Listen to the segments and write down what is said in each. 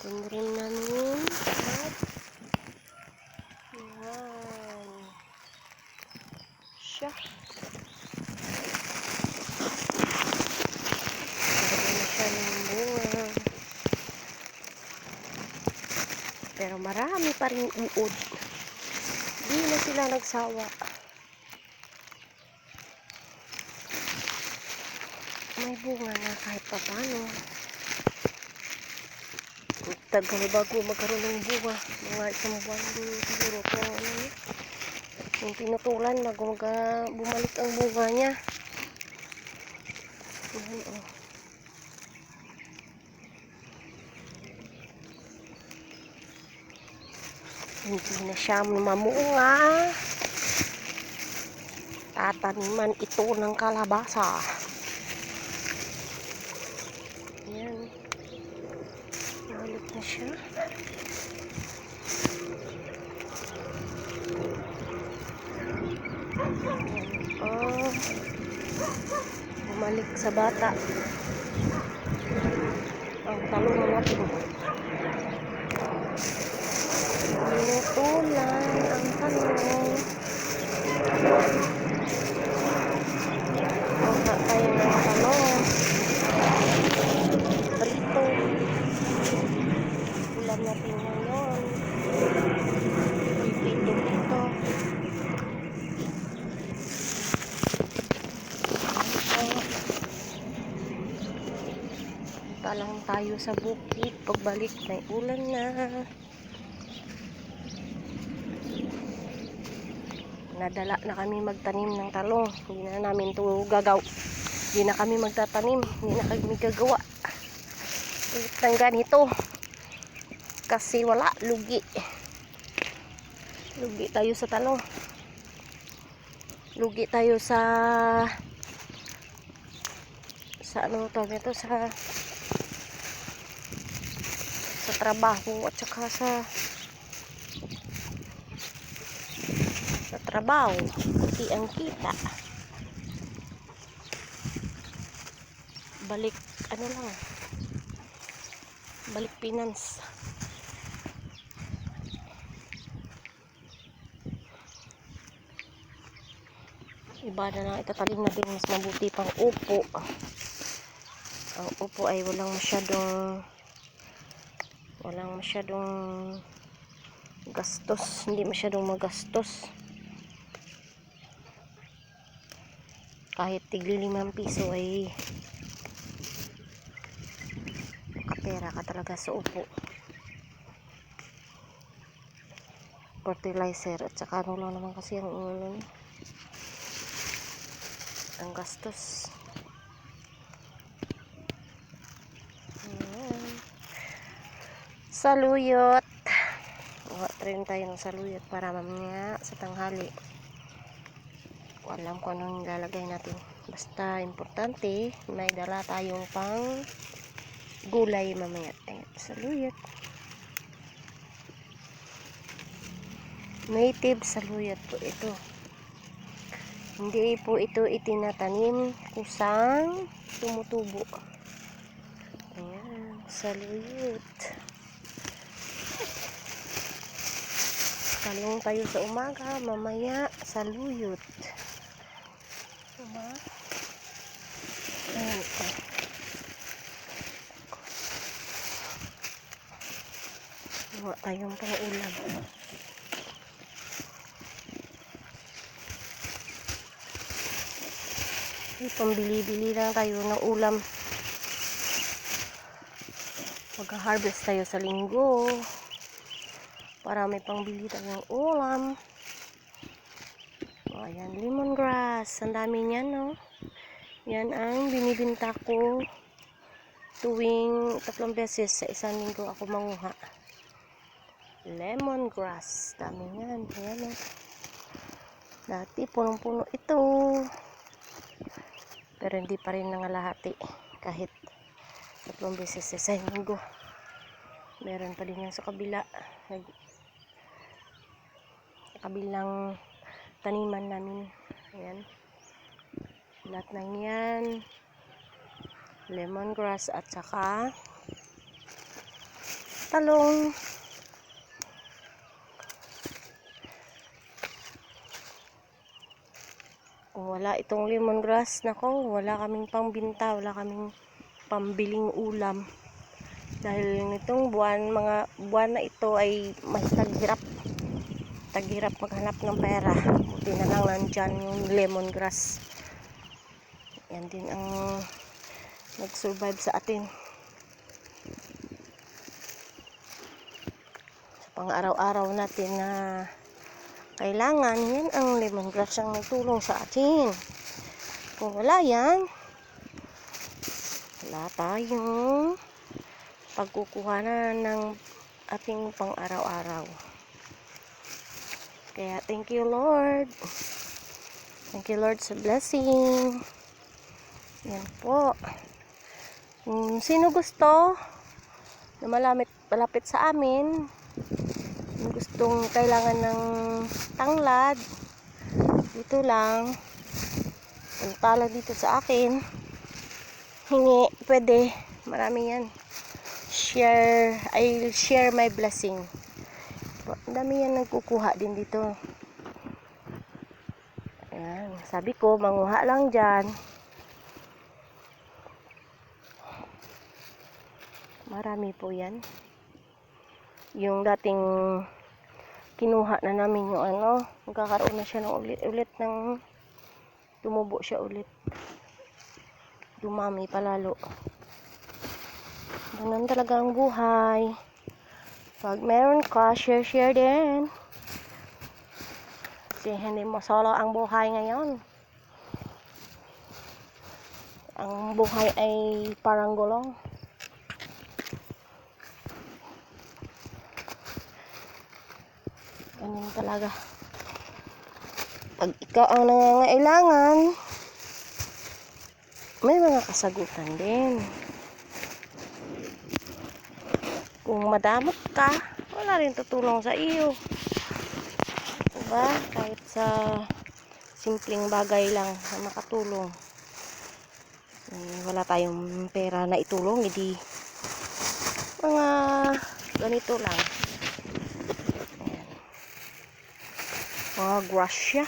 Tinrim namin. At, yan. Siya. Lagyan na siya ng bunga. Pero marami pa rin uod. Di na sila nagsawa. May bunga na kahit pa paano. Tagal bago magkaroon ng bunga. Mga isang buwan siguro po. Ano, no? yung pinutulan bago mag, bumalik ang bunga niya. Yan, oh. Hindi na siya mamunga. Tataniman ito ng kalabasa. Yan. Balik na siya. Oh. Bumalik sa bata. Ang talong natin. Pinutulan ang talong. Kuha tayo ng talong. Prito. Ulam natin ngayon. Prito dito. Punta lang tayo sa bukid. Pagbalik may ulan na. nadala na kami magtanim ng talong. Hindi na namin ito gagaw. Hindi na kami magtatanim. Hindi na kami gagawa. Ulit ng ganito. Kasi wala. Lugi. Lugi tayo sa talong. Lugi tayo sa sa ano tawag nito sa trabaho at saka sa sa trabaho kasi ang kita. Balik ano lang balik finance. Iba na lang itatalim natin mas mabuti pang upo. Ang upo ay walang masyadong walang masyadong gastos. Hindi masyadong magastos. Kahit tigli limang piso ay makapera ka talaga sa upo. Fertilizer at saka ano lang naman kasi ang ano ang gastos saluyot Kuha rin tayo ng saluyot para mamaya sa tanghali. Alam ko anong ilalagay natin. Basta importante, may dala tayong pang gulay mamaya. Saluyot. Native saluyot po ito. Hindi po ito itinatanim kusang tumutubo. Ayan, saluyot. Talong tayo sa umaga, mamaya saluyot. Diba? Ayan ito. Gawa tayong pang pambili-bili lang tayo ng ulam. Mag-harvest tayo sa linggo para may pangbili tayong ulam. O, ayan, lemongrass. Ang dami niyan, no? Yan ang binibinta ko tuwing tatlong beses sa isang linggo ako manguha. Lemongrass. Dami yan. Ayan, no? Dati, punong-puno ito. Pero hindi pa rin nangalahati. Kahit tatlong beses sa isang linggo. Meron pa din yan sa kabila. Nag kabilang taniman namin. Ayan. Lahat ng yan. Lemongrass at saka talong. Wala itong lemongrass, nako, wala kaming pangbinta, wala kaming pambiling ulam. Dahil nitong buwan, mga buwan na ito ay mas taghirap. Taghirap maghanap ng pera. Buti na lang nandyan yung lemongrass. Yan din ang nag-survive sa atin. Sa pang-araw-araw natin na kailangan, yan ang lemongrass ang nagtulong sa atin. Kung wala yan, wala tayong pagkukuha na ng ating pang-araw-araw. Kaya thank you Lord. Thank you Lord sa blessing. Yan po. Kung sino gusto na malamit, malapit sa amin, gustong kailangan ng tanglad, dito lang, punta lang dito sa akin, hingi, pwede, marami yan. Share, I'll share my blessing. Ang dami yan nagkukuha din dito. Ayan, sabi ko, manguha lang dyan. Marami po yan. Yung dating kinuha na namin yung ano, magkakaroon na siya ng ulit-ulit ng tumubo siya ulit. Dumami palalo. Ganun talaga ang buhay. Pag meron ka, share, share din. Kasi hindi mo solo ang buhay ngayon. Ang buhay ay parang gulong. Ganun talaga. Pag ikaw ang nangangailangan, may mga kasagutan din. Kung madamot ka, wala rin tutulong sa iyo. Diba? Kahit sa simpleng bagay lang na makatulong. Eh, wala tayong pera na itulong, hindi mga ganito lang. Ayan. Mga grasya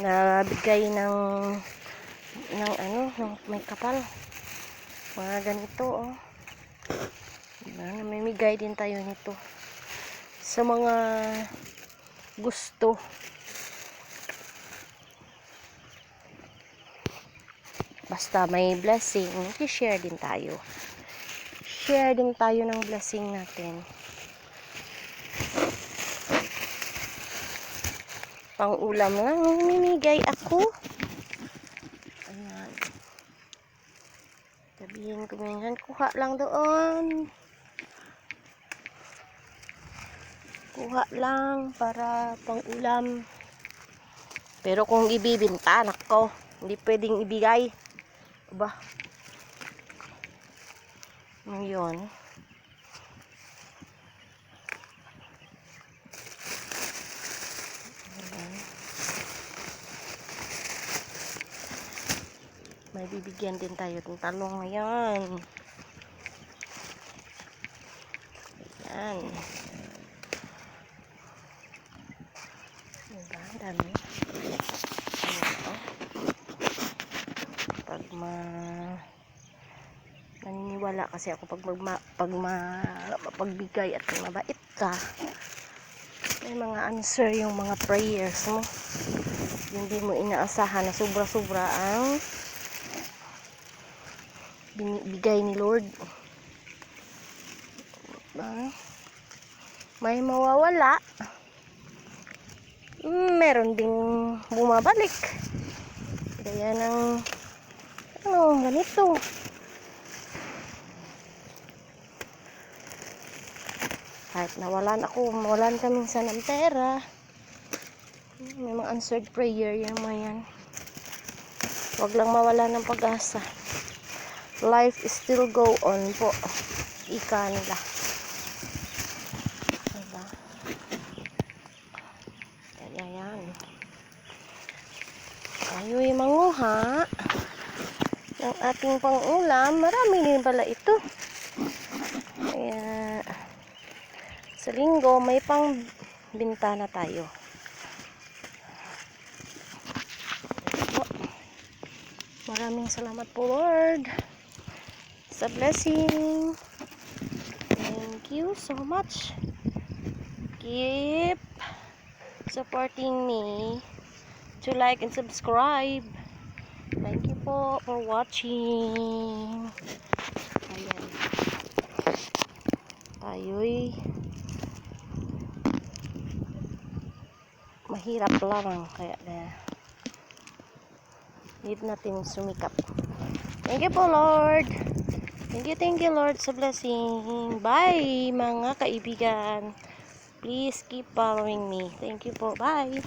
na bigay ng ng ano, ng may kapal. Mga ganito, oh. Diba? Namimigay din tayo nito. Sa mga gusto. Basta may blessing, i-share din tayo. Share din tayo ng blessing natin. Pang ulam lang, namimigay ako. Ayan. Sabihin ko minsan, kuha lang doon. Kuha lang para pang ulam. Pero kung ibibinta, nako, hindi pwedeng ibigay. Aba. Ngayon. Ayan. May bibigyan din tayo ng talong ngayon. Yan. Diba? Ang dami. Ayan, oh. Pag ma... Naniniwala kasi ako pag magma... Pag ma... Pagbigay at mabait ka. May mga answer yung mga prayers mo. Hindi mo inaasahan na sobra-sobra ang binibigay ni Lord. Diba? May mawawala. Meron ding bumabalik. Gaya ng ano, ganito. Kahit nawalan ako, mawalan ka minsan ng pera. May mga answered prayer yan mga yan. Huwag lang mawala ng pag-asa life is still go on po. Ika nila. Diba? Kaya yan. Tayo yung manguha ng ating pang-ulam. Marami din pala ito. Kaya Sa linggo, may pang bintana tayo. Maraming salamat po, Lord, sa blessing. Thank you so much. Keep supporting me to like and subscribe. Thank you po for watching. Ayan. Tayo'y mahirap lang kaya na need natin sumikap. Thank you po Lord. Thank you, thank you Lord sa blessing. Bye mga kaibigan. Please keep following me. Thank you po. Bye.